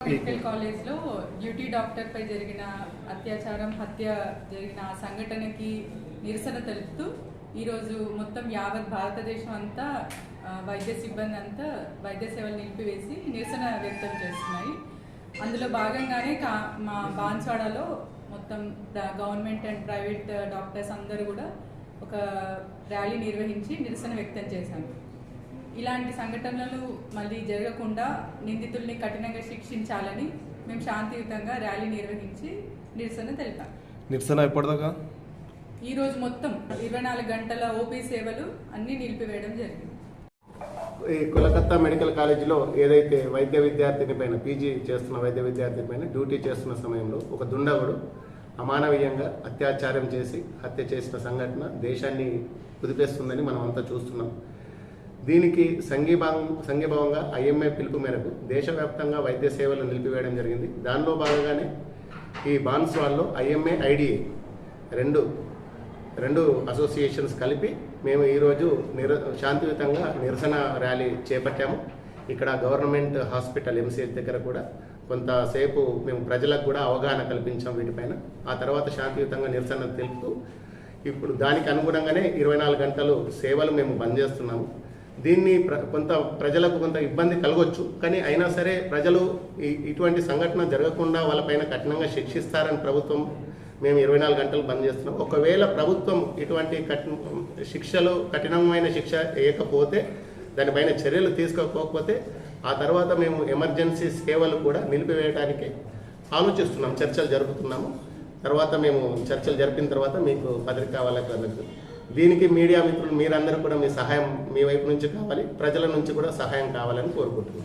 Medical కాలేజ్లో duty డాక్టర్పై జరిగిన అత్యాచారం హత్య జరిగిన ఆ సంఘటనకి నిరసన తెలుపుతూ ఈరోజు మొత్తం యావత్ భారతదేశం అంతా వైద్య సిబ్బంది అంతా వైద్య సేవలు నిలిపివేసి నిరసన వ్యక్తం చేస్తున్నాయి. అందులో భాగంగానే కా మా బాన్స్వాడలో మొత్తం గవర్నమెంట్ అండ్ ప్రైవేట్ డాక్టర్స్ అందరూ కూడా ఒక ర్యాలీ నిర్వహించి నిరసన వ్యక్తం చేశారు. ఇలాంటి సంఘటనలు మళ్ళీ జరగకుండా నిందితుల్ని కఠినంగా శిక్షించాలని మేము శాంతియుతంగా ర్యాలీ నిర్వహించి నిరసన తెలిపాం. నిరసన ఎప్పటిదాకా? ఈ రోజు మొత్తం ఇరవై నాలుగు గంటల ఓపీ సేవలు అన్నీ నిలిపివేయడం జరిగింది. ఈ కోలకత్తా మెడికల్ కాలేజీలో ఏదైతే వైద్య విద్యార్థిని పైన పీజీ చేస్తున్న వైద్య విద్యార్థిని పైన డ్యూటీ చేస్తున్న సమయంలో ఒక దుండగుడు అమానవీయంగా అత్యాచారం చేసి హత్య చేసిన సంఘటన దేశాన్ని కుదిపేస్తుందని మనం అంతా చూస్తున్నాం. దీనికి సంఘీభావం సంఘీభావంగా ఐఎంఏ పిలుపు మేరకు దేశవ్యాప్తంగా వైద్య సేవలు నిలిపివేయడం జరిగింది. దానిలో భాగంగానే ఈ బాన్స్వాల్లో ఐఎంఏ ఐడిఏ రెండు రెండు అసోసియేషన్స్ కలిపి మేము ఈరోజు నిర శాంతియుతంగా నిరసన ర్యాలీ చేపట్టాము. ఇక్కడ గవర్నమెంట్ హాస్పిటల్ ఎంసీహెచ్ దగ్గర కూడా కొంతసేపు మేము ప్రజలకు కూడా అవగాహన కల్పించాం వీటిపైన. ఆ తర్వాత శాంతియుతంగా నిరసన తెలుపుతూ ఇప్పుడు దానికి అనుగుణంగానే ఇరవై నాలుగు గంటలు సేవలు మేము బంద్ చేస్తున్నాము దీన్ని ప్ర కొంత ప్రజలకు కొంత ఇబ్బంది కలగొచ్చు. కానీ అయినా సరే ప్రజలు ఇటువంటి సంఘటన జరగకుండా వాళ్ళపైన కఠినంగా శిక్షిస్తారని ప్రభుత్వం మేము ఇరవై నాలుగు గంటలు బంద్ చేస్తున్నాం. ఒకవేళ ప్రభుత్వం ఇటువంటి కఠిన శిక్షలు కఠినమైన శిక్ష వేయకపోతే దానిపైన చర్యలు తీసుకోకపోతే ఆ తర్వాత మేము ఎమర్జెన్సీ సేవలు కూడా నిలిపివేయడానికి ఆలోచిస్తున్నాం. చర్చలు జరుపుతున్నాము. తర్వాత మేము చర్చలు జరిపిన తర్వాత మీకు పత్రికా వాళ్ళకి అందరికీ దీనికి మీడియా మిత్రులు మీరందరూ కూడా మీ సహాయం మీ వైపు నుంచి కావాలి ప్రజల నుంచి కూడా సహాయం కావాలని కోరుకుంటున్నాను